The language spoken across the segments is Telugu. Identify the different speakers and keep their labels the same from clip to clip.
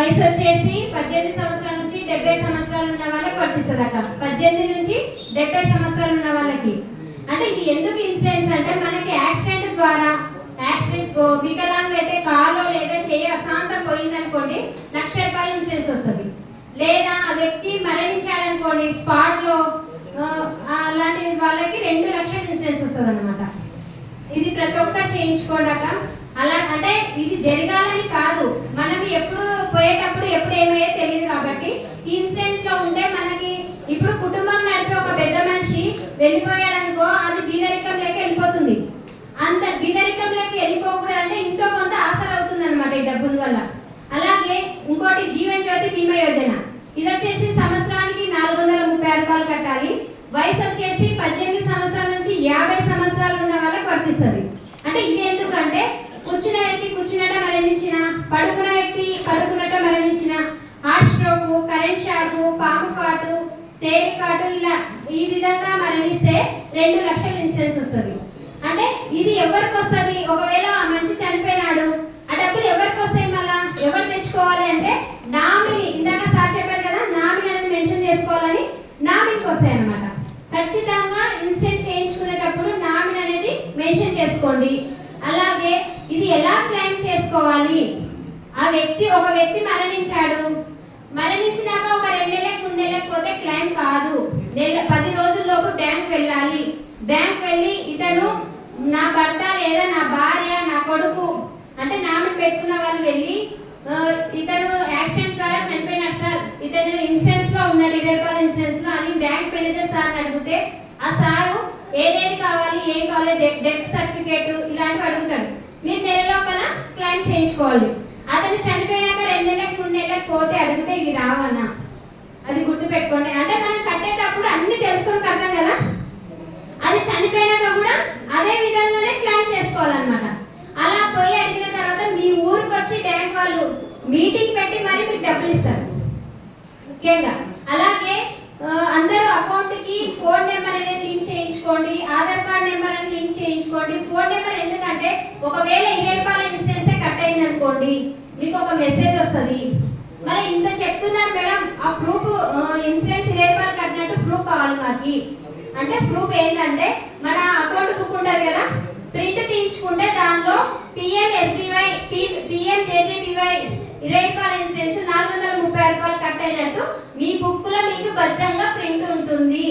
Speaker 1: వయసు వచ్చేసి పద్దెనిమిది సంవత్సరాల నుంచి డెబ్బై సంవత్సరాలు ఉన్న వాళ్ళకి వర్తిస్తుంది అక్క పద్దెనిమిది నుంచి డెబ్బై సంవత్సరాలు ఉన్న వాళ్ళకి. అంటే ఇది ఎందుకు ఇన్సూరెన్స్ అంటే మనకి యాక్సిడెంట్ ద్వారా యాక్సిడెంట్ వికలాంగ్ అయితే కాలో లేదా చేయ అశాంతం పోయిందనుకోండి లక్ష రూపాయలు ఇన్సూరెన్స్ వస్తుంది. లేదా ఆ వ్యక్తి మరణించాడనుకోండి స్పాట్లో అలాంటి వాళ్ళకి రెండు లక్షల ఇన్సూరెన్స్ వస్తుంది అనమాట ఇది ప్రతి ఒక్క చేయించుకోడాక అలా అంటే ఇది జరగాలని కాదు. మనం ఎప్పుడు పోయేటప్పుడు ఎప్పుడు ఏమయ్యో తెలియదు కాబట్టి ఈ ఇన్సూరెన్స్లో ఉంటే మనకి ఇప్పుడు కుటుంబం నడిపే ఒక పెద్ద మనిషి వెళ్ళిపోయాడనుకో అది బీదరికంలోకి వెళ్ళిపోతుంది. అంత బీదరికంలోకి వెళ్ళిపోకూడదు అంటే ఇంతో కొంత ఆసర అవుతుంది అనమాట ఈ డబ్బుల వల్ల. అలాగే ఇంకోటి జీవన్ జ్యోతి బీమా యోజన. ఇది వచ్చేసి సంవత్సరానికి నాలుగు వందల ముప్పై ఆరు రూపాయలు కట్టాలి. వయసు వచ్చేసి పద్దెనిమిది సంవత్సరాల నుంచి యాభై సంవత్సరాలు ఉన్న వాళ్ళకి వర్తిస్తుంది. అంటే ఇది ఎందుకంటే కూర్చున్న వ్యక్తి కూర్చున్నట మరణించిన పడుకున్న వ్యక్తి పడుకున్నట మరణించిన హార్ట్ స్ట్రోక్ కరెంట్ షాక్ పాము కాటు తేలి కాటు ఇలా ఈ విధంగా మరణిస్తే రెండు లక్షల ఇన్సూరెన్స్ వస్తుంది. అంటే ఇది ఎవరికి వస్తుంది? ఒకవేళ ఆ మనిషి చనిపోయినాడు ఆ డబ్బులు ఎవరికి వస్తాయి మళ్ళా? ఎవరు తెచ్చుకోవాలి అంటే నామిని ఇందాక సార్ చెప్పారు కదా నామిని అనేది మెన్షన్ చేసుకోవాలని నామినికి వస్తాయి అన్నమాట ఖచ్చితంగా ఇన్సూరెన్స్ చేయించుకునేటప్పుడు నామిని అనేది మెన్షన్ చేసుకోండి. అలాగే ఎలా క్లెయిమ్ చేసుకోవాలి? ఆ వ్యక్తి ఒక వ్యక్తి మరణించాడు. మరణించినాక ఒక రెండు నెలలకు మూడు నెలలకు పోతే క్లెయిమ్ కాదు. నెల పది రోజుల్లోపు బ్యాంక్ వెళ్ళాలి. బ్యాంక్ వెళ్ళి ఇతను నా భర్త లేదా నా భార్య నా కొడుకు అంటే నామిని పెట్టుకున్న వాళ్ళు వెళ్ళి ఇతను యాక్సిడెంట్ ద్వారా చనిపోయినాడు సార్. ఇతను ఇన్సూరెన్స్లో ఉన్నాడు ఇరవై ఇన్సూరెన్స్లో అని బ్యాంక్ మేనేజర్ సార్ అడిగితే ఆ సారు ఏదేది కావాలి ఏం కావాలి డెత్ సర్టిఫికేట్ ఇలాంటివి అడుగుతాడు. మీరు నెల లోపల క్లైమ్ చేయించుకోవాలి. అతను చనిపోయినాక రెండు నెలలకు మూడు నెలలకు పోతే అడిగితే ఇవి రావన్నా. అది గుర్తుపెట్టుకోండి. అంటే మనం కట్టేటప్పుడు అన్ని తెలుసుకొని కడతాం కదా? అది చనిపోయినాక కూడా అదే విధంగానే క్లైమ్ చేసుకోవాలన్నమాట. అలా పోయి అడిగిన తర్వాత మీ ఊరికి వచ్చి బ్యాంక్ వాళ్ళు మీటింగ్ పెట్టి మరి మీకు డబ్బులు ఇస్తారు. ముఖ్యంగా. అలాగే అందరూ అకౌంట్కి ఫోన్ నెంబర్ అనేది లింక్ చేయించుకోండి ఆధార్ కార్డ్ నెంబర్ అని లింక్ చేయించుకోండి. ఫోన్ నెంబర్ ఎందుకంటే ఒకవేళ ఇరవై రూపాయల ఇన్సూరెన్స్ కట్ అయింది అనుకోండి మీకు ఒక మెసేజ్ వస్తుంది. మరి ఇంత చెప్తున్నారు మేడం ఆ ప్రూఫ్ ఇన్సూరెన్స్ ఇరవై రూపాయలు కట్టినట్టు ప్రూఫ్ కావాలి మాకి. అంటే ప్రూఫ్ ఏంటంటే మన అకౌంట్ బుక్ ఉంటుంది కదా ప్రింట్ తీయించుకుంటే దానిలో పిఎం ఎస్బీవై పిఎం ఇరవై రూపాయల ఇన్సూరెన్స్ నాలుగు వందల ముప్పై రూపాయలు కట్ అయినట్టు మీ బుక్లో మీకు భద్రంగా ప్రింట్ ఉంటుంది.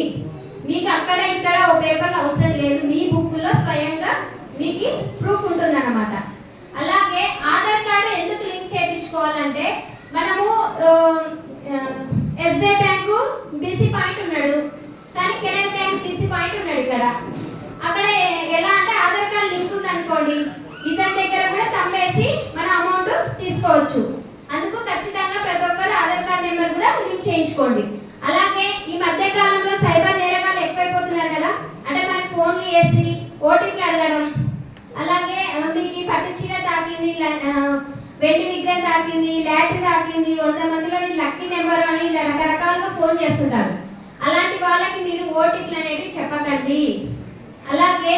Speaker 1: మీకు అక్కడ ఇక్కడ ఓ పేపర్ అవసరం లేదు. మీ బుక్లో స్వయంగా మీకు ప్రూఫ్ ఉంటుంది అనమాట అలాగే ఆధార్ కార్డు ఎందుకు లింక్ చేయించుకోవాలంటే మనము ఎస్బీఐ బ్యాంకు బీసీ పాయింట్ ఉన్నాడు. కానీ కెనరా బ్యాంక్ బీసీ పాయింట్ ఉన్నాడు ఇక్కడ. అక్కడ ఎలా అంటే ఆధార్ కార్డు లింక్ ఉంది అనుకోండి ఇతని దగ్గర కూడా తమ్మేసి మన అమౌంట్ తీసుకోవచ్చు. అందుకు ఖచ్చితంగా ప్రతి ఒక్కరు ఆధార్ కార్డ్ నెంబర్ కూడా లింక్ చేయించుకోండి. అలాగే ఈ మధ్య కాలంలో సైబర్ నేరగాలు ఎక్కువైపోతున్నారు కదా? అంటే మనకి ఫోన్లు చేసి ఓటీపీలు అడగడం అలాగే మీకు ఈ పట్టు చీర తాకింది వెండి విగ్రహం తాకింది లాటరీ తాకింది వంద మందిలో లక్కీ నెంబర్ అని ఇలా రకరకాలుగా ఫోన్ చేస్తుంటారు. అలాంటి వాళ్ళకి మీరు ఓటీపీలు అనేవి చెప్పకండి. అలాగే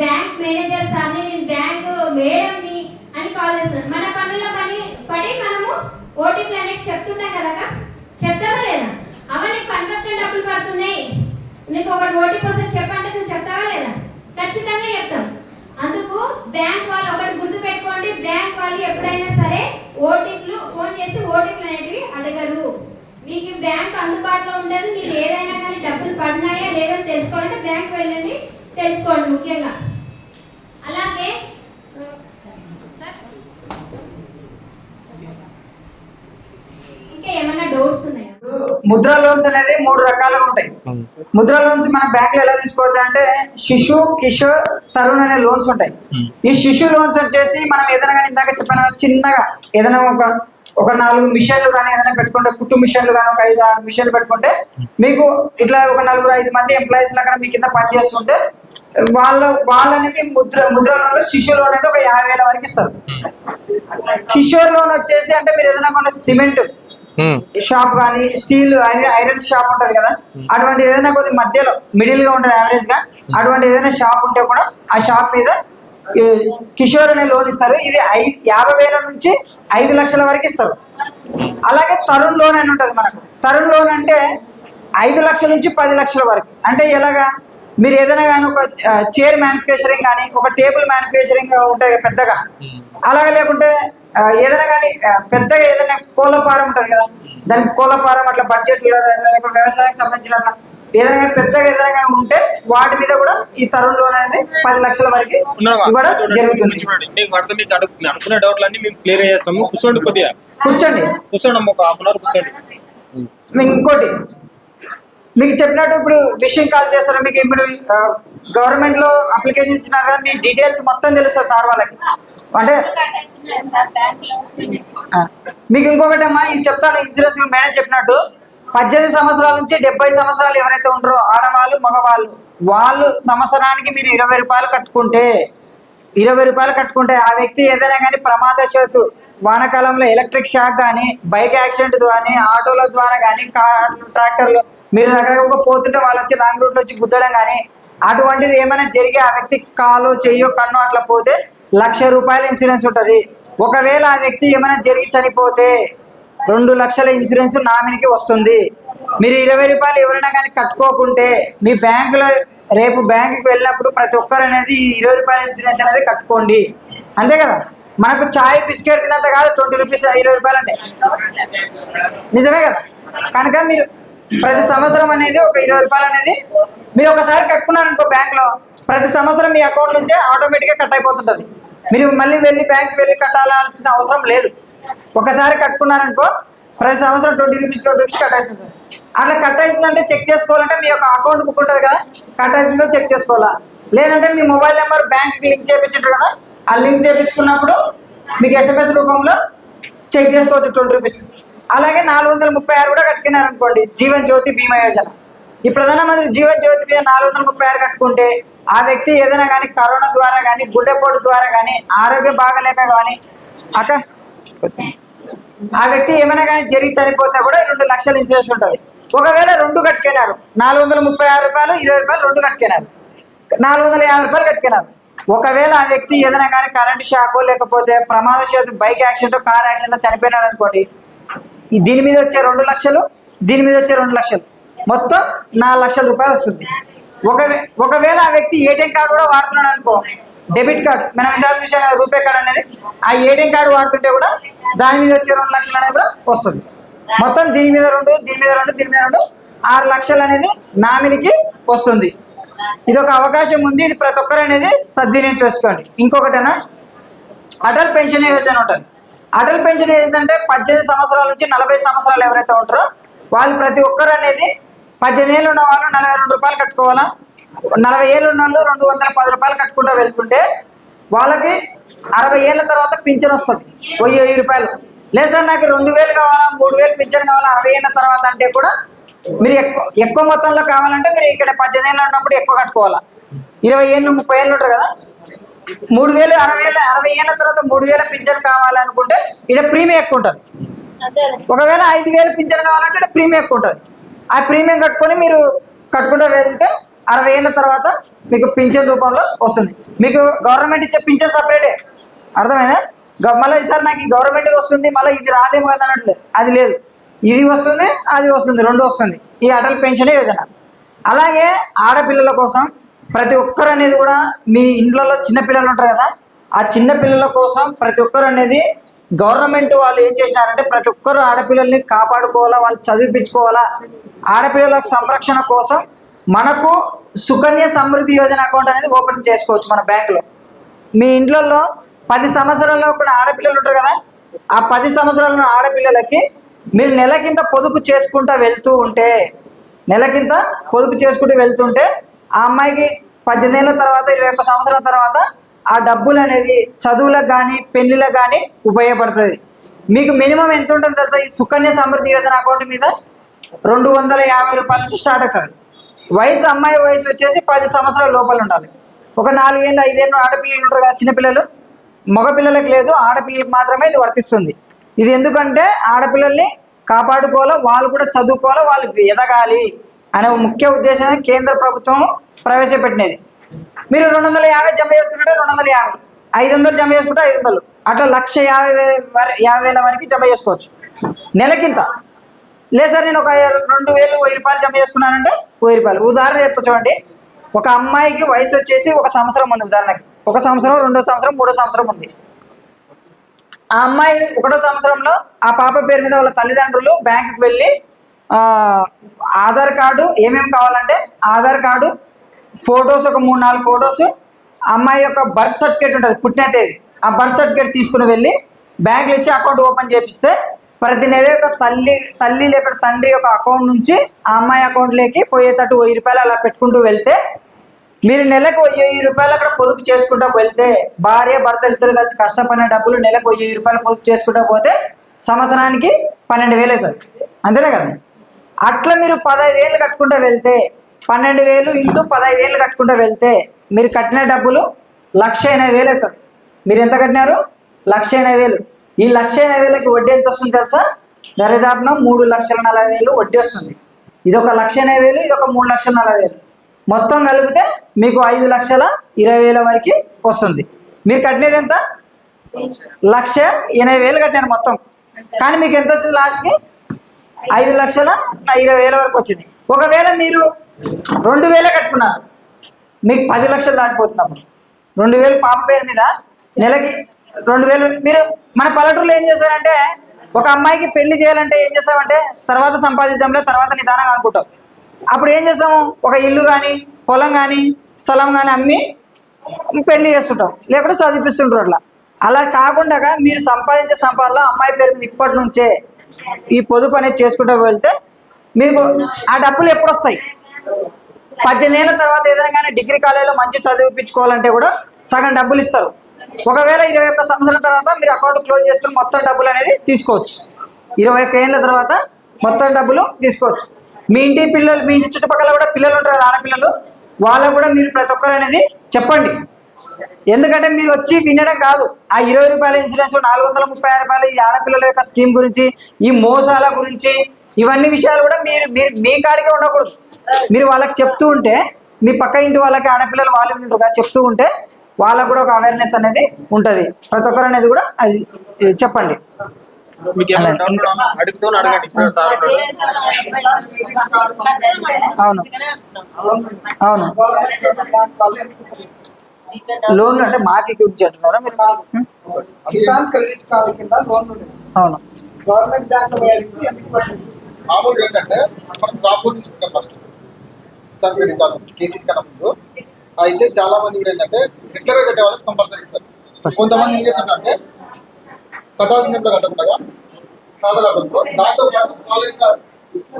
Speaker 1: బ్యాంక్ మేనేజర్ సార్ని నేను బ్యాంక్ మేడంని అని కాల్ చేస్తున్నాను. మన పనుల పని పడి మనము ఓటీపీలు అనేవి చెప్తున్నాం కదా చెప్తామా లేదా? అవన్నీ నీకు పనిపత్రం డబ్బులు పడుతున్నాయి. నీకు ఒకటి ఓటీపీ వస్తే చెప్పంటే నువ్వు చెప్తావా లేదా? ఖచ్చితంగా చెప్తాం. అందుకు బ్యాంక్ వాళ్ళు ఒకటి గుర్తు పెట్టుకోండి. బ్యాంక్ వాళ్ళు ఎప్పుడైనా సరే ఓటీపీలు ఫోన్ చేసి ఓటీపీలు అనేటివి అడగరు. మీకు బ్యాంక్ అందుబాటులో ఉండదు. మీకు ఏదైనా కానీ డబ్బులు పడినాయా లేదని తెలుసుకోవాలంటే బ్యాంక్ వెళ్ళండి తెలుసుకోండి ముఖ్యంగా. అలాగే ఆ, సార్, ఇంకా ఏమైనా డౌట్స్ ఉన్నాయా
Speaker 2: ముద్రా లోన్స్ అనేది మూడు రకాలుగా ఉంటాయి. ముద్రా లోన్స్ మన బ్యాంక్లో ఎలా తీసుకోవచ్చు అంటే శిశు కిషోర్ తరుణ్ అనే లోన్స్ ఉంటాయి. ఈ శిశు లోన్స్ వచ్చేసి మనం ఏదైనా కానీ ఇందాక చెప్పిన చిన్నగా ఏదైనా ఒక ఒక నాలుగు మిషన్లు కానీ ఏదైనా పెట్టుకుంటే కుట్టు మిషన్లు కానీ ఒక ఐదు ఆరు మిషన్లు పెట్టుకుంటే మీకు ఇట్లా ఒక నలుగురు ఐదు మంది ఎంప్లాయీస్ అక్కడ మీ కింద పని చేస్తుంటే వాళ్ళ వాళ్ళనేది ముద్ర ముద్ర లోన్ శిశు లోన్ అనేది ఒక యాభై వేల వరకు ఇస్తారు. కిషోర్ లోన్ వచ్చేసి అంటే మీరు ఏదైనా కొన్న సిమెంట్ షాప్ కానీ స్టీల్ ఐరన్ ఐరన్ షాప్ ఉంటది కదా? అటువంటి ఏదైనా కొద్ది మధ్యలో మిడిల్గా ఉంటది యావరేజ్గా అటువంటి ఏదైనా షాప్ ఉంటే కూడా ఆ షాప్ మీద కిషోర్ అనే లోన్ ఇస్తారు. ఇది యాభై వేల నుంచి ఐదు లక్షల వరకు ఇస్తారు. అలాగే తరుణ్ లోన్ అని ఉంటుంది మనకు. తరుణ్ లోన్ అంటే ఐదు లక్షల నుంచి పది లక్షల వరకు. అంటే ఎలాగా? మీరు ఏదైనా కానీ ఒక చైర్ మ్యానుఫ్యాక్చరింగ్ కానీ ఒక టేబుల్ మ్యానుఫ్యాక్చరింగ్ ఉంటుంది పెద్దగా. అలాగే లేకుంటే ఏదైనా కానీ ఆ, పెద్దగా ఏదైనా ఫారం ఉంటుంది కదా దానికి ఫారం అట్లా బడ్జెట్ వ్యవసాయానికి సంబంధించిన ఏదైనా కానీ పెద్దగా ఏదైనా కానీ ఉంటే వాటి మీద కూడా ఈ తరుణ్ లోన్ అనేది పది లక్షల వరకు? ఇవ్వడం జరుగుతుంది.
Speaker 3: డౌట్లన్నీ మేము క్లియర్ చేస్తాము. కూర్చోండి కొద్దిగా.
Speaker 2: కూర్చోండి.
Speaker 3: కూర్చోండి ఒక హాఫ్ అన్ అవర్ కూర్చోండి.
Speaker 2: ఇంకోటి మీకు చెప్పినట్టు ఇప్పుడు విషయం కాల్ చేస్తారు మీకు ఇప్పుడు గవర్నమెంట్లో అప్లికేషన్ ఇచ్చినారు కదా మీ డీటెయిల్స్ మొత్తం తెలుస్తుంది సార్ వాళ్ళకి. అంటే మీకు ఇంకొకటి అమ్మా ఇది చెప్తాను ఇన్సూరెన్స్ మేడం చెప్పినట్టు. పద్దెనిమిది సంవత్సరాల నుంచి డెబ్బై సంవత్సరాలు ఎవరైతే ఉంటారో ఆడవాళ్ళు మగవాళ్ళు వాళ్ళు సంవత్సరానికి మీరు ఇరవై రూపాయలు కట్టుకుంటే ఇరవై రూపాయలు కట్టుకుంటే ఆ వ్యక్తి ఏదైనా కానీ ప్రమాదవశాత్తు వానాకాలంలో ఎలక్ట్రిక్ షాక్ కానీ బైక్ యాక్సిడెంట్ కానీ ఆటోల ద్వారా కానీ కార్లు ట్రాక్టర్లు మీరు రకరకాలుగా పోతుంటే వాళ్ళు వచ్చి రాంగ్ రూట్లో వచ్చి గుద్దడం కానీ అటువంటిది ఏమైనా జరిగి ఆ వ్యక్తికి కాలు చెయ్యో కన్ను అట్లా పోతే లక్ష రూపాయల ఇన్సూరెన్స్ ఉంటుంది. ఒకవేళ ఆ వ్యక్తి ఏమైనా జరిగి చనిపోతే రెండు లక్షల ఇన్సూరెన్స్ నామినికి వస్తుంది. మీరు ఇరవై రూపాయలు ఎవరైనా కానీ కట్టుకోకుంటే మీ బ్యాంకులో రేపు బ్యాంకుకి వెళ్ళినప్పుడు ప్రతి ఒక్కరు అనేది ఈ ఇరవై రూపాయల ఇన్సూరెన్స్ అనేది కట్టుకోండి. అంతే కదా? మనకు చాయ్ బిస్కెట్ తినంత కాదు ట్వంటీ రూపీస్ ఇరవై రూపాయలు అంటే. నిజమే కదా? కనుక మీరు ప్రతి సంవత్సరం అనేది ఒక ఇరవై రూపాయలు అనేది మీరు ఒకసారి కట్టుకున్నారు ఇంకో బ్యాంక్లో ప్రతి సంవత్సరం మీ అకౌంట్ నుంచే ఆటోమేటిక్గా కట్ అయిపోతుంటుంది. మీరు మళ్ళీ వెళ్ళి బ్యాంక్ వెళ్ళి కట్టాల్సిన అవసరం లేదు. ఒకసారి కట్టుకున్నారనుకో ప్రతి సంవత్సరం twenty rupees twenty rupees cut అవుతుంది అట్లా కట్ అవుతుందంటే చెక్ చేసుకోవాలంటే మీ యొక్క అకౌంట్ బుక్ ఉంటుంది కదా కట్ అవుతుందో చెక్ చేసుకోవాలా? లేదంటే మీ మొబైల్ నెంబర్ బ్యాంక్కి లింక్ చేయించారు కదా ఆ లింక్ చేయించుకున్నప్పుడు మీకు ఎస్ఎంఎస్ రూపంలో చెక్ చేసుకోవచ్చు ట్వంటీ రూపీస్ అలాగే నాలుగు వందల ముప్పై ఆరు కూడా కట్టుకున్నారనుకోండి జీవన్ జ్యోతి బీమా యోజన. ఈ ప్రధానమంత్రి జీవన్ జ్యోతి మీద నాలుగు వందల ముప్పై ఆరు కట్టుకుంటే ఆ వ్యక్తి ఏదైనా కానీ కరోనా ద్వారా కానీ గుండెపోటు ద్వారా కానీ ఆరోగ్యం బాగలేక కానీ అక్క ఆ వ్యక్తి ఏమైనా కానీ జరిగి చనిపోతే కూడా రెండు లక్షల ఇన్సూరెన్స్ ఉంటుంది. ఒకవేళ రెండు కట్టుకెళ్ళారు నాలుగు వందల ముప్పై ఆరు రూపాయలు ఇరవై రూపాయలు రెండు కట్టుకెళ్ళారు నాలుగు వందల యాభై రూపాయలు కట్టుకున్నారు ఒకవేళ ఆ వ్యక్తి ఏదైనా కానీ కరెంట్ షాకో లేకపోతే ప్రమాదశాత్తు బైక్ యాక్సిడెంట్ కార్ యాక్సిడెంట్ చనిపోయినాడు అనుకోండి దీని మీద వచ్చే రెండు లక్షలు దీని మీద వచ్చే రెండు లక్షలు. మొత్తం నాలుగు లక్షల రూపాయలు వస్తుంది. ఒకవే ఒకవేళ ఆ వ్యక్తి ఏటీఎం కార్డు కూడా వాడుతున్నాడు అనుకో డెబిట్ కార్డు మనం ఇంత చూసాం కదా రూపే కార్డు అనేది ఆ ఏటీఎం కార్డు వాడుతుంటే కూడా దాని మీద వచ్చే రెండు లక్షలు అనేది కూడా వస్తుంది. మొత్తం దీని మీద రెండు దీని మీద రెండు దీని మీద రెండు ఆరు లక్షలు అనేది నామినికి వస్తుంది. ఇది ఒక అవకాశం ఉంది. ఇది ప్రతి ఒక్కరు అనేది సద్వినియోగం చేసుకోండి. ఇంకొకటేనా? అటల్ పెన్షన్ యోజన ఉంటుంది. అటల్ పెన్షన్ యోజన అంటే పద్దెనిమిది సంవత్సరాల నుంచి నలభై సంవత్సరాలు ఎవరైతే ఉంటారో వాళ్ళు ప్రతి ఒక్కరు అనేది పద్దెనిమిది ఏళ్ళు ఉన్న వాళ్ళు నలభై రెండు రూపాయలు కట్టుకోవాలా? నలభై ఏళ్ళు ఉన్న వాళ్ళు రెండు వందల పది రూపాయలు కట్టుకుంటూ వెళ్తుంటే వాళ్ళకి అరవై ఏళ్ళ తర్వాత పింఛన్ వస్తుంది. వెయ్యి వెయ్యి రూపాయలు. లేదు సార్ నాకు రెండు వేలు కావాలా మూడు వేలు పింఛన్ కావాలా అరవై ఏళ్ళ తర్వాత అంటే కూడా మీరు ఎక్కువ ఎక్కువ మొత్తంలో కావాలంటే మీరు ఇక్కడ పద్దెనిమిది ఏళ్ళు ఉన్నప్పుడు ఎక్కువ కట్టుకోవాలా? ఇరవై ఏళ్ళు ముప్పై ఏళ్ళు ఉంటారు కదా? మూడు వేలు అరవై ఏళ్ళ అరవై ఏళ్ళ తర్వాత మూడు వేల పింఛన్ కావాలనుకుంటే ఇక్కడ ప్రీమియం ఎక్కువ ఉంటుంది. ఒకవేళ ఐదు వేలు పింఛన్ కావాలంటే ఇక్కడ ప్రీమియం ఎక్కువ ఉంటుంది. ఆ ప్రీమియం కట్టుకొని మీరు కట్టుకుంటూ వెళ్తే అరవై ఏళ్ళ తర్వాత మీకు పింఛన్ రూపంలో వస్తుంది. మీకు గవర్నమెంట్ ఇచ్చే పింఛన్ సపరేటే. అర్థమైందా? గ- మళ్ళీ ఈసారి నాకు ఈ గవర్నమెంట్ వస్తుంది మళ్ళీ ఇది రాదేమో కదా అన్నట్లేదు అది లేదు. ఇది వస్తుంది అది వస్తుంది రెండు వస్తుంది. ఈ అటల్ పెన్షన్ యోజన. అలాగే ఆడపిల్లల కోసం ప్రతి ఒక్కరు అనేది కూడా మీ ఇండ్లలో చిన్నపిల్లలు ఉంటారు కదా ఆ చిన్నపిల్లల కోసం ప్రతి ఒక్కరు అనేది గవర్నమెంట్ వాళ్ళు ఏం చేసినారంటే ప్రతి ఒక్కరు ఆడపిల్లల్ని కాపాడుకోవాలా వాళ్ళు చదివిపించుకోవాలా ఆడపిల్లల సంరక్షణ కోసం మనకు సుకన్య సమృద్ధి యోజన అకౌంట్ అనేది ఓపెన్ చేసుకోవచ్చు మన బ్యాంకులో. మీ ఇంట్లలో పది సంవత్సరాల్లో కూడా ఆడపిల్లలు ఉంటారు కదా? ఆ పది సంవత్సరాల ఆడపిల్లలకి మీరు నెలకింత పొదుపు చేసుకుంటూ వెళ్తూ ఉంటే నెలకింత పొదుపు చేసుకుంటూ వెళ్తుంటే ఆ అమ్మాయికి పద్దెనిమిది ఏళ్ళ తర్వాత ఇరవై ఒక్క సంవత్సరాల తర్వాత ఆ డబ్బులు అనేది చదువులకు కానీ పెళ్ళిలకు కానీ ఉపయోగపడుతుంది. మీకు మినిమం ఎంత ఉంటుంది తెలుసా? ఈ సుకన్య సమృద్ధి యోజన అకౌంట్ మీద రెండు వందల యాభై రూపాయల నుంచి స్టార్ట్ అవుతుంది. వయసు అమ్మాయి వయసు వచ్చేసి పది సంవత్సరాల లోపల ఉండాలి. ఒక నాలుగేళ్ళు ఐదేళ్ళు ఆడపిల్లలు ఉంటారు కదా చిన్నపిల్లలు. మగపిల్లలకు లేదు ఆడపిల్లలకు మాత్రమే ఇది వర్తిస్తుంది. ఇది ఎందుకంటే ఆడపిల్లల్ని కాపాడుకోవాలో వాళ్ళు కూడా చదువుకోవాలో వాళ్ళు ఎదగాలి అనే ముఖ్య ఉద్దేశం కేంద్ర ప్రభుత్వం ప్రవేశపెట్టినది. మీరు రెండు వందల యాభై జమ చేసుకుంటే రెండు వందల యాభై. ఐదు వందలు జమ చేసుకుంటే ఐదు వందలు. అట్లా లక్ష యాభై యాభై వేల వరకు జమ చేసుకోవచ్చు. నెలకింత. లేదు సార్ నేను ఒక రెండు వేలు వెయ్యి రూపాయలు జమ చేసుకున్నానంటే వెయ్యి రూపాయలు. ఉదాహరణ చెప్తా చూడండి. ఒక అమ్మాయికి వయసు వచ్చేసి ఒక సంవత్సరం ఉంది ఉదాహరణకి. ఒక సంవత్సరం రెండో సంవత్సరం మూడో సంవత్సరం ఉంది. ఆ అమ్మాయి ఒకటో సంవత్సరంలో ఆ పాప పేరు మీద వాళ్ళ తల్లిదండ్రులు బ్యాంకుకి వెళ్ళి ఆధార్ కార్డు ఏమేమి కావాలంటే ఆధార్ కార్డు ఫొటోస్ ఒక మూడు నాలుగు ఫొటోస్ అమ్మాయి యొక్క బర్త్ సర్టిఫికేట్ ఉంటుంది పుట్టిన తేదీ. ఆ బర్త్ సర్టిఫికేట్ తీసుకుని వెళ్ళి బ్యాంకులో ఇచ్చి అకౌంట్ ఓపెన్ చేపిస్తే ప్రతి నెల యొక్క తల్లి తల్లి లేకపోతే తండ్రి యొక్క అకౌంట్ నుంచి ఆ అమ్మాయి అకౌంట్లోకి పోయేటట్టు వెయ్యి రూపాయలు అలా పెట్టుకుంటూ వెళ్తే మీరు నెలకు వెయ్యి రూపాయలు అక్కడ పొదుపు చేసుకుంటూ వెళ్తే భార్య భర్త ఇద్దరు కలిసి కష్టపడిన డబ్బులు నెలకు వెయ్యి రూపాయలు పొదుపు చేసుకుంటూ పోతే సంవత్సరానికి పన్నెండు వేలు అవుతుంది. అంతేనే కదా? అట్లా మీరు పదహైదు ఏళ్ళు కట్టుకుంటూ వెళ్తే పన్నెండు వేలు ఇంటూ పదహైదు ఏళ్ళు కట్టుకుంటూ వెళ్తే మీరు కట్టిన డబ్బులు లక్ష ఎనభై వేలు అవుతుంది. మీరు ఎంత కట్టినారు? లక్ష ఎనభై వేలు. ఈ లక్ష ఎనభై వేలకి వడ్డీ ఎంత వస్తుంది తెలుసా? దరిదాపున మూడు లక్షల నలభై వేలు వడ్డీ వస్తుంది. ఇది ఒక లక్ష ఎనభై వేలు ఇది ఒక మూడు లక్షల నలభై వేలు. మొత్తం కలిపితే మీకు ఐదు లక్షల ఇరవై వేల వరకు వస్తుంది. మీరు కట్టినది ఎంత? లక్ష ఎనభై వేలు కట్టాను మొత్తం. కానీ మీకు ఎంత వచ్చింది లాస్ట్కి? ఐదు లక్షల ఇరవై వేల వరకు వచ్చింది. ఒకవేళ మీరు రెండు వేలే కట్టుకున్నారు మీకు పది లక్షలు దాటిపోతుంది అప్పుడు. రెండు వేలు పాప పేరు మీద నెలకి రెండు వేలు. మీరు మన పల్లెటూరులో ఏం చేస్తారంటే ఒక అమ్మాయికి పెళ్ళి చేయాలంటే ఏం చేస్తామంటే తర్వాత సంపాదిద్దాంలే తర్వాత నిదానంగా అనుకుంటాం. అప్పుడు ఏం చేస్తాము? ఒక ఇల్లు కానీ పొలం కానీ స్థలం కానీ అమ్మి పెళ్ళి చేస్తుంటాం. లేకుంటే చదివిపిస్తుంటారు అట్లా. అలా కాకుండా మీరు సంపాదించే సంపాదనలో అమ్మాయి పేరు మీద ఇప్పటి నుంచే ఈ పొదుపు అనేది చేసుకుంటూ వెళ్తే మీకు ఆ డబ్బులు ఎప్పుడు వస్తాయి? పద్దెనిమిది ఏళ్ళ తర్వాత ఏదైనా కానీ డిగ్రీ కాలేజీలో మంచి చదివిపించుకోవాలంటే కూడా సగం డబ్బులు ఇస్తారు. ఒకవేళ ఇరవై ఒక్క సంవత్సరాల తర్వాత మీరు అకౌంట్ క్లోజ్ చేసుకుని మొత్తం డబ్బులు అనేది తీసుకోవచ్చు. ఇరవై ఒక్క ఏళ్ళ తర్వాత మొత్తం డబ్బులు తీసుకోవచ్చు. మీ ఇంటి పిల్లలు మీ ఇంటి చుట్టుపక్కల కూడా పిల్లలు ఉంటారు ఆడపిల్లలు వాళ్ళకు కూడా మీరు ప్రతి ఒక్కరు అనేది చెప్పండి. ఎందుకంటే మీరు వచ్చి వినడం కాదు. ఆ ఇరవై రూపాయల ఇన్సూరెన్స్ నాలుగు వందల ముప్పై ఆరు రూపాయలు ఈ ఆడపిల్లల యొక్క స్కీమ్ గురించి ఈ మోసాల గురించి ఇవన్నీ విషయాలు కూడా మీరు మీరు మీ కాడికే ఉండకూడదు. మీరు వాళ్ళకి చెప్తూ ఉంటే మీ పక్క ఇంటి వాళ్ళకి ఆడపిల్లలు వాళ్ళు ఉంటారు కదా చెప్తూ ఉంటే వాళ్ళకు కూడా ఒక అవేర్నెస్ అనేది ఉంటుంది. ప్రతి ఒక్కరు అనేది కూడా అది చెప్పండి. అవును. అవును. లోన్ అంటే మాఫీ గురించి అంటున్నారా మీరు? హ్మ్?
Speaker 4: కిసాన్ క్రెడిట్ కార్డు కింద లోన్ ఉండేది
Speaker 2: అవును.
Speaker 4: గవర్నమెంట్ బ్యాంక్
Speaker 5: ఏంటంటే మనం క్రాప్ లోన్ తీసుకుంటాం first sir credit card cases కన్నా ముందు. అయితే చాలా మంది కూడా ఏంటంటే రెగ్యులర్ కట్టే వాళ్ళకి కంపల్సరీ ఇస్తారు. కొంతమంది ఏం చేస్తారంటే కట్టాల్సిన కట్టకుండా చాలా కట్టడంతో దాంతో పాటు వాళ్ళ యొక్క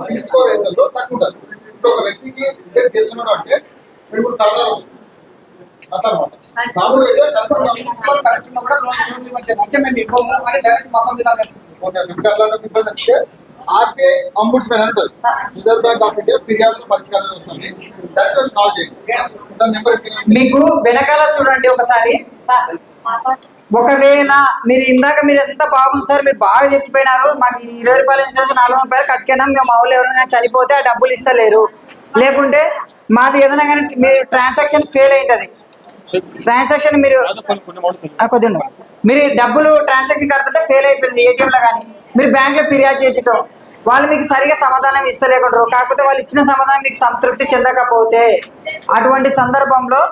Speaker 5: సివిల్ స్కోర్ ఏదో తక్కువ ఉంటుంది. ఇప్పుడు ఒక వ్యక్తికి రిజెక్ట్ చేస్తున్నాడు అంటే రెండు మూడు కారణాలు. అట్లా అయితే
Speaker 4: కరెక్ట్ ఉన్నా కూడా అంటే మేము ఇవ్వము అని డైరెక్ట్ మా
Speaker 5: ఇబ్బంది అంటే ఆర్బీఐ అంబుడ్స్మెన్ ఉంటుంది రిజర్వ్ బ్యాంక్ ఆఫ్ ఇండియా ఫిర్యాదులు పరిష్కారం వస్తుంది కాల్ చేయండి. దాని నెంబర్
Speaker 2: మీకు వెనకాల చూడండి ఒకసారి. ఒకవేళ మీరు ఇందాక మీరు ఎంత బాగుంది సార్ మీరు బాగా చెప్పిపోయినారు. మాకు ఇరవై రూపాయల ఇన్సూరెన్స్ నాలుగు వందల రూపాయలు కట్టుకున్నాం మేము మా వాళ్ళు ఎవరైనా చనిపోతే ఆ డబ్బులు ఇస్తలేరు. లేకుంటే మాది ఏదైనా కానీ మీరు ట్రాన్సాక్షన్ ఫెయిల్ అయింటది. ట్రాన్సాక్షన్ మీరు కొద్దిగా. మీరు డబ్బులు ట్రాన్సాక్షన్ కడుతుంటే ఫెయిల్ అయిపోయింది ఏటీఎంలో కానీ. మీరు బ్యాంక్లో ఫిర్యాదు చేసేటం వాళ్ళు మీకు సరిగా సమాధానం ఇస్తలేకుంటారు. కాకపోతే వాళ్ళు ఇచ్చిన సమాధానం మీకు సంతృప్తి చెందకపోతే అటువంటి సందర్భంలో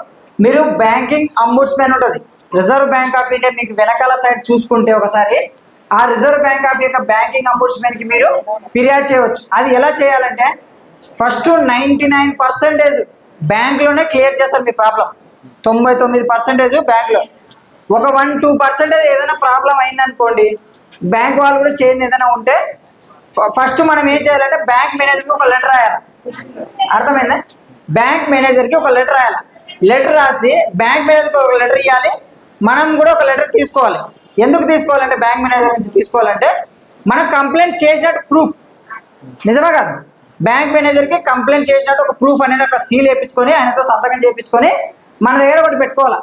Speaker 2: మీరు బ్యాంకింగ్ అంబుడ్స్మెన్ ఉంటుంది. రిజర్వ్ బ్యాంక్ ఆఫ్ ఇండియా మీకు వెనకాల సైడ్ చూసుకుంటే ఒకసారి ఆ రిజర్వ్ బ్యాంక్ ఆఫ్ యొక్క బ్యాంకింగ్ అంబుడ్స్మెన్కి మీరు ఫిర్యాదు చేయవచ్చు. అది ఎలా చేయాలంటే ఫస్ట్ నైంటీ నైన్ పర్సెంటేజ్ బ్యాంక్లోనే క్లియర్ చేస్తారు మీ ప్రాబ్లం. తొంభై తొమ్మిది పర్సెంటేజ్ బ్యాంక్లో. ఒక వన్ టూ పర్సెంటేజ్ ఏదైనా ప్రాబ్లం అయిందనుకోండి బ్యాంక్ వాళ్ళు కూడా చేంజ్ ఏదైనా ఉంటే ఫస్ట్ మనం ఏం చేయాలంటే బ్యాంక్ మేనేజర్కి ఒక లెటర్ రాయాలి? అర్థమైందా? బ్యాంక్ మేనేజర్కి ఒక లెటర్ రాయాలి? లెటర్ రాసి బ్యాంక్ మేనేజర్కి ఒక లెటర్ ఇవ్వాలి మనం కూడా ఒక లెటర్ తీసుకోవాలి. ఎందుకు తీసుకోవాలంటే బ్యాంక్ మేనేజర్ నుంచి తీసుకోవాలంటే మనం కంప్లైంట్ చేసినట్టు ప్రూఫ్ నిజమే కాదు? బ్యాంక్ మేనేజర్కి కంప్లైంట్ చేసినట్టు ఒక ప్రూఫ్ అనేది ఒక సీల్ వేయించుకొని ఆయనతో సంతకం చేయించుకొని మన దగ్గర ఒకటి పెట్టుకోవాలి?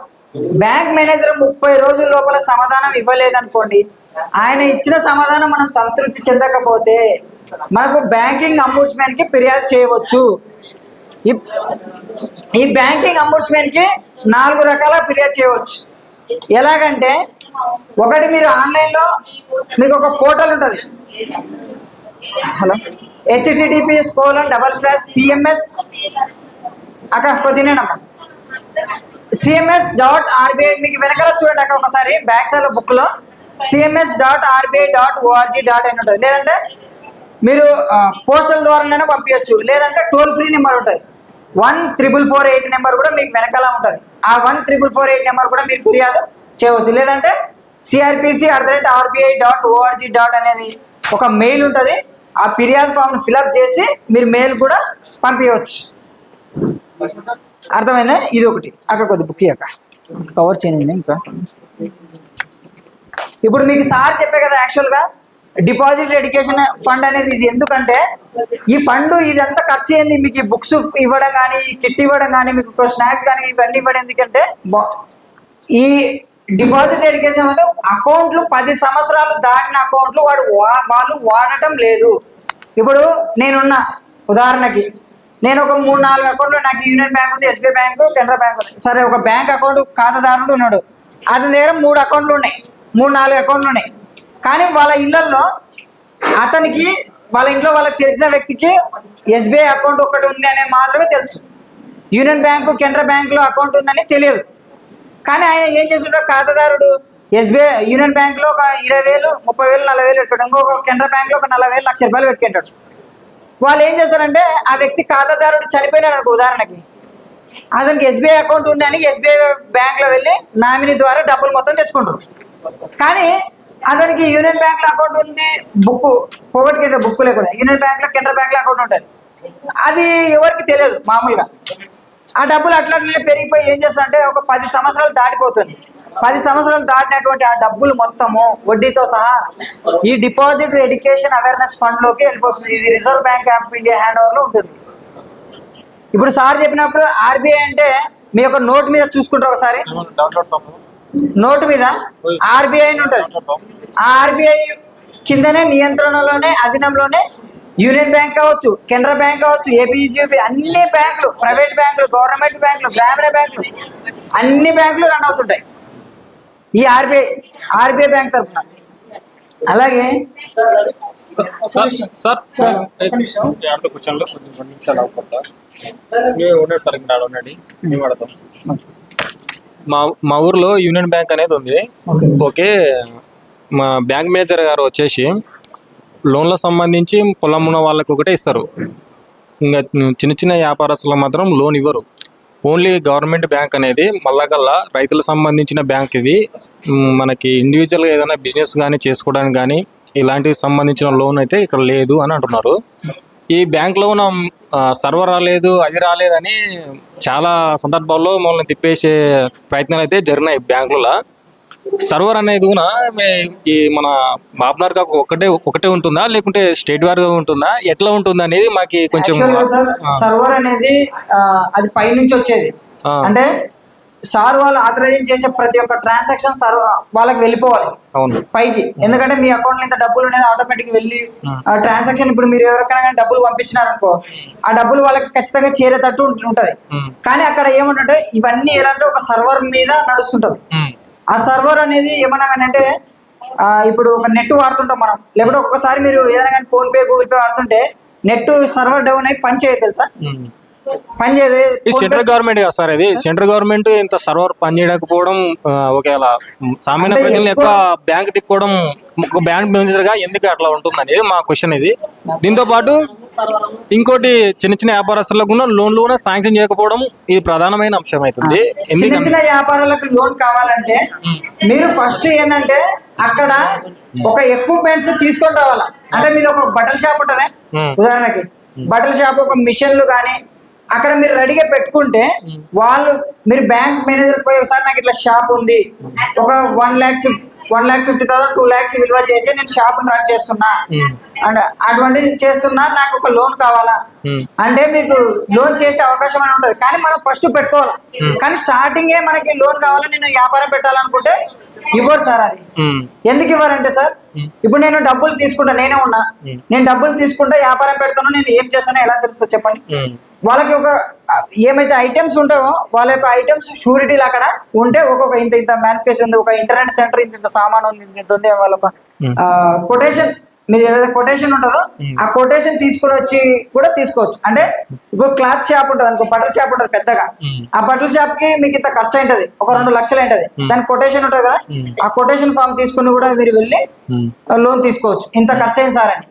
Speaker 2: బ్యాంక్ మేనేజర్ ముప్పై రోజుల లోపల సమాధానం ఇవ్వలేదనుకోండి ఆయన ఇచ్చిన సమాధానం మనం సంతృప్తి చెందకపోతే మనకు బ్యాంకింగ్ అంబుడ్స్మెన్కి ఫిర్యాదు చేయవచ్చు. ఈ- బ్యాంకింగ్ అంబుడ్స్మెన్కి నాలుగు రకాల ఫిర్యాదు చేయవచ్చు. ఎలాగంటే ఒకటి మీరు ఆన్లైన్లో మీకు ఒక పోర్టల్ ఉంటుంది. Hello HTTPS colon double slash CMS. అక్క కొద్దినేనమ్మా సిఎంఎస్ డాట్ ఆర్బిఐ మీకు వెనకాల చూడండి అక్క ఒకసారి బ్యాక్ సైడ్ బుక్లో CMS dot RBI dot ORG dot అని ఉంటుంది. లేదంటే మీరు పోస్టల్ ద్వారానైనా పంపించవచ్చు లేదంటే టోల్ ఫ్రీ నెంబర్ ఉంటుంది. One triple four eight number కూడా మీకు వెనకాల ఉంటుంది. ఆ one triple four eight number కూడా మీరు ఫిర్యాదు చేయవచ్చు. లేదంటే CRPC at the rate RBI dot ORG dot అనేది ఒక మెయిల్ ఉంటుంది. ఆ ఫిర్యాదు ఫామ్ను ఫిలప్ చేసి మీరు మెయిల్ కూడా పంపించవచ్చు అర్థమైందా? ఇది ఒకటి. అక్క కొద్ది బుక్ అక్క కవర్ చేయండి ఇంకా. ఇప్పుడు మీకు సార్ చెప్పే కదా యాక్చువల్గా డిపాజిట్ ఎడ్యుకేషన్ ఫండ్ అనేది ఇది ఎందుకంటే ఈ ఫండ్ ఇదంతా ఖర్చు అయింది మీకు ఈ బుక్స్ ఇవ్వడం కానీ ఈ కిట్ ఇవ్వడం కానీ మీకు స్నాక్స్ కానీ ఇవన్నీ ఇవ్వడం ఎందుకంటే ఈ డిపాజిట్ ఎడ్యుకేషన్ అంటే అకౌంట్లు పది సంవత్సరాలు దాటిన అకౌంట్లు వాడు వా- వాళ్ళు వాడటం లేదు. ఇప్పుడు నేనున్న ఉదాహరణకి నేను ఒక మూడు నాలుగు అకౌంట్లు నాకు యూనియన్ బ్యాంక్ ఉంది ఎస్బీఐ బ్యాంకు కెనరా బ్యాంక్ ఉంది. సరే ఒక బ్యాంక్ అకౌంట్ ఖాతాదారుడు ఉన్నాడు. అతని దగ్గర మూడు అకౌంట్లు ఉన్నాయి. మూడు నాలుగు అకౌంట్లు ఉన్నాయి. కానీ వాళ్ళ ఇళ్ళలో అతనికి వాళ్ళ ఇంట్లో వాళ్ళకి తెలిసిన వ్యక్తికి ఎస్బీఐ అకౌంట్ ఒకటి ఉంది అనేది మాత్రమే తెలుసు. యూనియన్ బ్యాంకు కెనరా బ్యాంకులో అకౌంట్ ఉందని తెలియదు. కానీ ఆయన ఏం చేసిండో ఖాతాదారుడు ఎస్బీఐ యూనియన్ బ్యాంక్లో ఒక ఇరవై వేలు ముప్పై వేలు నలభై వేలు పెట్టాడు ఇంకొక కెనరా బ్యాంక్లో ఒక నలభై వేలు లక్ష రూపాయలు పెట్టుకుంటాడు. వాళ్ళు ఏం చేస్తారంటే ఆ వ్యక్తి ఖాతాదారుడు చనిపోయినాడు అనుకో ఉదాహరణకి. అతనికి ఎస్బీఐ అకౌంట్ ఉంది అని ఎస్బీఐ బ్యాంక్లో వెళ్ళి నామినీ ద్వారా డబ్బులు మొత్తం తెచ్చుకుంటారు. కానీ అతనికి యూనియన్ బ్యాంక్లో అకౌంట్ ఉంది బుక్ పోగొట్టుకుంటే బుక్ లేకుండా. యూనియన్ బ్యాంక్లో కెనరా బ్యాంక్లో అకౌంట్ ఉంటుంది. అది ఎవరికి తెలియదు మామూలుగా. ఆ డబ్బులు అట్లా అట్లనే పెరిగిపోయి ఏం చేస్తారంటే ఒక పది సంవత్సరాలు దాటిపోతుంది. పది సంవత్సరాలు దాటినటువంటి ఆ డబ్బులు మొత్తము వడ్డీతో సహా ఈ డిపాజిట్ ఎడ్యుకేషన్ అవేర్నెస్ ఫండ్లోకి వెళ్ళిపోతుంది. ఇది reserve bank of India hand ఓవర్లో ఉంటుంది. ఇప్పుడు సార్ చెప్పినప్పుడు ఆర్బీఐ అంటే మీ యొక్క నోట్ మీద చూసుకుంటారు ఒకసారి. నోటు మీద ఆర్బీఐ అని ఉంటుంది. ఆ ఆర్బీఐ కిందనే నియంత్రణలోనే అధీనంలోనే యూనియన్ బ్యాంక్ కావచ్చు కెనరా బ్యాంక్ కావచ్చు ఏపీజీపీ అన్ని బ్యాంకులు ప్రైవేట్ బ్యాంకులు గవర్నమెంట్ బ్యాంకులు గ్రామీణ బ్యాంకులు అన్ని బ్యాంకులు రన్ అవుతుంటాయి. ఈ ఆర్బీఐ ఆర్బీఐ బ్యాంక్ తరఫున అలాగే
Speaker 3: సార్ మా మా ఊర్లో యూనియన్ బ్యాంక్ అనేది ఉంది. ఓకే. మా బ్యాంక్ మేనేజర్ గారు వచ్చేసి లోన్లకు సంబంధించి పొలం ఉన్న వాళ్ళకి ఒకటే ఇస్తారు. ఇంకా చిన్న చిన్న వ్యాపారస్తులకు మాత్రం లోన్ ఇవ్వరు. ఓన్లీ గవర్నమెంట్ బ్యాంక్ అనేది మళ్ళాకల్లా రైతులకు సంబంధించిన బ్యాంక్ ఇది. మనకి ఇండివిజువల్గా ఏదైనా బిజినెస్ కానీ చేసుకోవడానికి కానీ ఇలాంటివి సంబంధించిన లోన్ అయితే ఇక్కడ లేదు అని అంటున్నారు. ఈ బ్యాంక్లో ఉన్న సర్వర్ రాలేదు అది రాలేదని చాలా సందర్భాల్లో మమ్మల్ని తిప్పేసే ప్రయత్నాలు అయితే జరిగినాయి బ్యాంకులలో. సర్వర్ అనేది కూడా ఈ మన బాబ్నార్ కాకు ఒకటే ఒకటే ఉంటుందా? లేకుంటే స్టేట్ వారిగా ఉంటుందా? ఎట్లా ఉంటుంది అనేది మాకు కొంచెం
Speaker 2: సర్వర్ అనేది అది పై నుంచి వచ్చేది. అంటే సార్ వాళ్ళు ఆథరైజ్ చేసే ప్రతి ఒక్క ట్రాన్సాక్షన్ సర్వ వాళ్ళకి వెళ్ళిపోవాలి. పైకి. ఎందుకంటే మీ అకౌంట్లో ఇంత డబ్బులు అనేది ఆటోమేటిక్ వెళ్ళి ఆ. ట్రాన్సాక్షన్ ఇప్పుడు మీరు ఎవరికైనా కానీ డబ్బులు పంపించినారు అనుకో ఆ డబ్బులు వాళ్ళకి ఖచ్చితంగా చేరేటట్టు ఉంట- ఉంటది. కానీ అక్కడ ఏముంటుంటే ఇవన్నీ ఎలా అంటే ఒక సర్వర్ మీద నడుస్తుంటది. ఆ సర్వర్ అనేది ఏమన్నా కానీ అంటే ఆ, ఇప్పుడు ఒక నెట్ వాడుతుంటాం మనం. లేకపోతే ఒక్కసారి మీరు ఏదైనా కానీ ఫోన్ పే గూగుల్ పే వాడుతుంటే నెట్ సర్వర్ డౌన్ అయి పని చేయదు తెలుసా?
Speaker 3: ఉమ్.
Speaker 2: పని చేయదు
Speaker 3: ఇది సెంట్రల్ గవర్నమెంట్ కదా సార్ ఇది? సెంట్రల్ గవర్నమెంట్ ఇంత సర్వర్ పనిచేయకపోవడం ఒకవేళ సామాన్య ప్రజల యొక్క బ్యాంక్ తిప్పుకోవడం ఒక బ్యాంక్ మేనేజర్గా ఎందుకు అట్లా ఉంటుంది అనేది మా క్వశ్చన్ ఇది. దీంతో పాటు ఇంకోటి చిన్న చిన్న వ్యాపారస్తులకు కూడా లోన్లు కూడా శాంక్షన్ చేయకపోవడం ఇది ప్రధానమైన అంశం అవుతుంది.
Speaker 2: చిన్న
Speaker 3: ఎందుకంటే
Speaker 2: చిన్న వ్యాపారాలకు లోన్ కావాలంటే మీరు ఫస్ట్ ఏంటంటే అక్కడ ఒక ఎక్విప్మెంట్స్ తీసుకొని రావాలా. అంటే మీది ఒక బట్టల షాప్ ఉంటది. ఉదాహరణకి బట్టల షాప్ ఒక మిషన్లు కానీ అక్కడ మీరు రెడీగా పెట్టుకుంటే వాళ్ళు మీరు బ్యాంక్ మేనేజర్ పోయి ఒకసారి నాకు ఇట్లా షాప్ ఉంది. ఒక one lakh one lakh fifty thousand two lakhs విలువ చేసి నేను షాప్ రన్ చేస్తున్నా. అండ్ అటువంటి చేస్తున్నా నాకు ఒక లోన్ కావాలా. అంటే మీకు లోన్ చేసే అవకాశం అని ఉంటుంది. కానీ మనం ఫస్ట్ పెట్టుకోవాలి. కానీ స్టార్టింగే మనకి లోన్ కావాలని నేను వ్యాపారం పెట్టాలనుకుంటే ఇవ్వరు సార్ అది. ఎందుకు ఇవ్వరంటే సార్ ఇప్పుడు నేను డబ్బులు తీసుకుంటా నేనే ఉన్నా. నేను డబ్బులు తీసుకుంటా వ్యాపారం పెడతాను నేను ఏం చేస్తానో ఎలా తెలుస్తుంది చెప్పండి? వాళ్ళకి ఒక ఏమైతే ఐటమ్స్ ఉంటాయో వాళ్ళ యొక్క ఐటమ్స్ షూరిటీలు అక్కడ ఉంటే ఒక్కొక్క ఇంత ఇంత మ్యానుఫ్యాక్చర్ ఉంది ఒక ఇంటర్నెట్ సెంటర్ ఇంత ఇంత సామాన్ ఉంది ఇంత ఉంది వాళ్ళ ఒక కొటేషన్ మీరు ఏదైతే కొటేషన్ ఉంటుందో ఆ కొటేషన్ తీసుకొని వచ్చి కూడా తీసుకోవచ్చు. అంటే ఇప్పుడు క్లాత్ షాప్ ఉంటుంది అనుకో బట్టల షాప్ ఉంటుంది పెద్దగా. ఆ బట్టల షాప్కి మీకు ఇంత ఖర్చు అయింటది. ఒక రెండు లక్షలు అయింటది. దాని కొటేషన్ ఉంటుంది కదా? ఆ కొటేషన్ ఫామ్ తీసుకుని కూడా మీరు వెళ్ళి లోన్ తీసుకోవచ్చు. ఇంత ఖర్చు అయింది సార్ అని.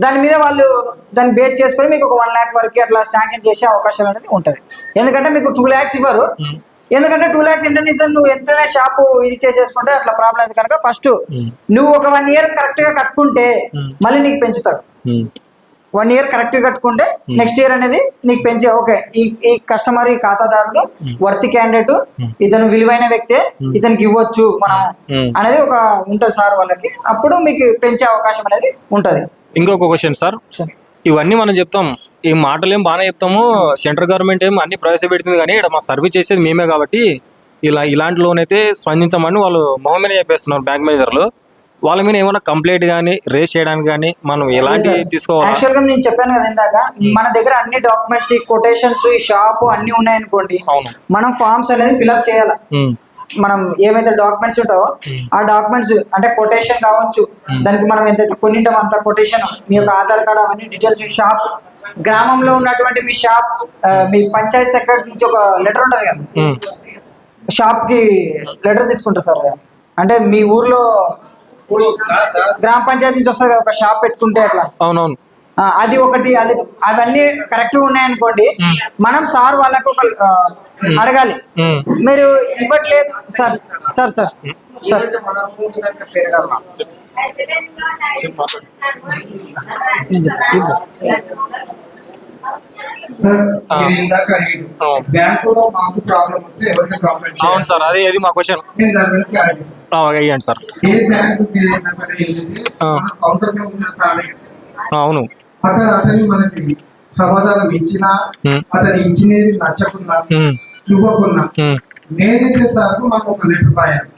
Speaker 2: దాని మీద వాళ్ళు దాన్ని బేస్ చేసుకొని మీకు ఒక వన్ ల్యాక్ వరకు అట్లా శాంక్షన్ చేసే అవకాశాలు అనేది ఉంటుంది. ఎందుకంటే మీకు టూ ల్యాక్స్ ఇవ్వరు. ఎందుకంటే టూ ల్యాక్స్ ఇంటర్నేషనల్ నువ్వు ఎంతనే షాప్ ఇది చేసేసుకుంటే అట్లా ప్రాబ్లం అయితే కనుక ఫస్ట్ నువ్వు ఒక వన్ ఇయర్ కరెక్ట్గా కట్టుకుంటే మళ్ళీ నీకు పెంచుతాడు. వన్ ఇయర్ కరెక్ట్గా కట్టుకుంటే నెక్స్ట్ ఇయర్ అనేది నీకు పెంచే ఓకే ఈ ఈ కస్టమర్ ఈ ఖాతాదారుడు వర్తి క్యాండిడేట్ ఇతను విలువైన వ్యక్తే ఇతనికి ఇవ్వచ్చు మనం అనేది ఒక ఉంటది సార్ వాళ్ళకి. అప్పుడు మీకు పెంచే అవకాశం అనేది ఉంటది.
Speaker 3: ఇంకొక క్వశ్చన్ సార్ ఇవన్నీ మనం చెప్తాం. ఈ మాటలు ఏం బాగానే చెప్తాము. సెంట్రల్ గవర్నమెంట్ ఏం అన్ని ప్రవేశపెడుతుంది కానీ ఇక్కడ మా సర్వీస్ చేసేది మేమే కాబట్టి ఇలా ఇలాంటి లోన్ అయితే స్పందించమని వాళ్ళు మొహమ్మీనే చెప్పేస్తున్నారు బ్యాంక్ మేనేజర్లు. వాళ్ళ మీద ఏమైనా కంప్లైంట్ కానీ రేస్ చేయడానికి కానీ మనం ఎలాంటి తీసుకోవాలి
Speaker 2: యాక్చువల్గా నేను చెప్పాను కదా ఇందాక మన దగ్గర అన్ని డాక్యుమెంట్స్ ఈ కొటేషన్స్ ఈ షాప్ అన్ని ఉన్నాయనుకోండి
Speaker 3: అవును.
Speaker 2: మనం ఫార్మ్స్ అనేది ఫిల్అప్ చేయాలి? మనం ఏవైతే డాక్యుమెంట్స్ ఉంటావో ఆ డాక్యుమెంట్స్ అంటే కొటేషన్ కావచ్చు దానికి మనం ఎంతైతే కొనింటాం అంత కొటేషన్ మీ యొక్క ఆధార్ కార్డ్ అవన్నీ డీటెయిల్స్ షాప్ గ్రామంలో ఉన్నటువంటి మీ షాప్ ఆ, మీ పంచాయత్ సెక్రటరీ నుంచి ఒక లెటర్ ఉంటుంది కదా? షాప్కి లెటర్ తీసుకుంటారు సార్. అంటే మీ ఊర్లో గ్రామ పంచాయతీ నుంచి వస్తుంది కదా ఒక షాప్ పెట్టుకుంటే అట్లా?
Speaker 3: అవునవును.
Speaker 2: అది ఒకటి అది అవన్నీ కరెక్ట్ ఉన్నాయనుకోండి మనం సార్ వాళ్ళకు ఒక అడగాలి. మీరు ఇవ్వట్లేదు. Sir sir sir sir.
Speaker 3: అవును. సార్ అది అది మా క్వశ్చన్ సార్.
Speaker 5: ఏ బ్యాంకు కౌంటర్లో ఉన్న సార్
Speaker 3: అవును.
Speaker 5: అతను అతని మనకి సమాధానం ఇచ్చినా అతను ఇచ్చినది నచ్చకున్నా ఇవ్వకున్నా మేనేజర్ సార్ మనం ఒక లెటర్ రాయాలి.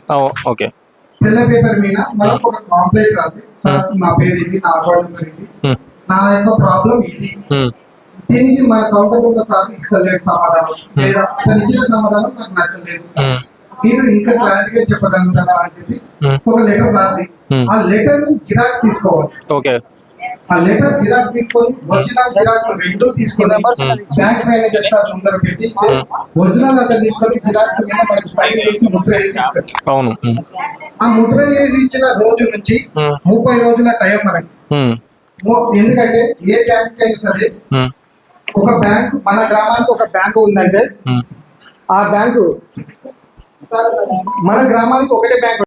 Speaker 3: ఓకే.
Speaker 5: తెల్ల పేపర్ మీద మనం ఒక కాంప్లైంట్ రాసి సార్ నా పేరు ఇది నా అకౌంట్ ఇది నా యొక్క ప్రాబ్లం ఇది దీనికి మన కౌంటర్ ఉన్న సార్ ఇస్తలేదు సమాధానం. లేదా అతను ఇచ్చిన సమాధానం నాకు నచ్చలేదు. మీరు ఇంకా క్లారిటీగా చెప్పగలుగుతారా అని చెప్పి. ఒక లెటర్ రాసి. ఆ లెటర్ జిరాక్స్ తీసుకోవాలి.
Speaker 3: ఓకే.
Speaker 5: ఆ లెటర్ జిరాక్స్ తీసుకొని ఒరిజినల్ జిరాక్స్ రెండు తీసుకొని బ్యాంక్ మేనేజర్ సార్ ముందర పెట్టి ఒరిజినల్ అక్కడ తీసుకొని జిరాక్స్ సైన్ చేసి ముద్ర వేసి.
Speaker 3: అవును.
Speaker 5: ఆ ముద్ర వేసి ఇచ్చిన రోజు నుంచి. ముప్పై రోజుల టైం మనకి. ఎందుకంటే ఏ బ్యాంక్ అయినా సరే ఒక బ్యాంక్ మన గ్రామానికి ఒక బ్యాంకు ఉందంటే. ఆ బ్యాంకు మన గ్రామానికి ఒకటే బ్యాంక్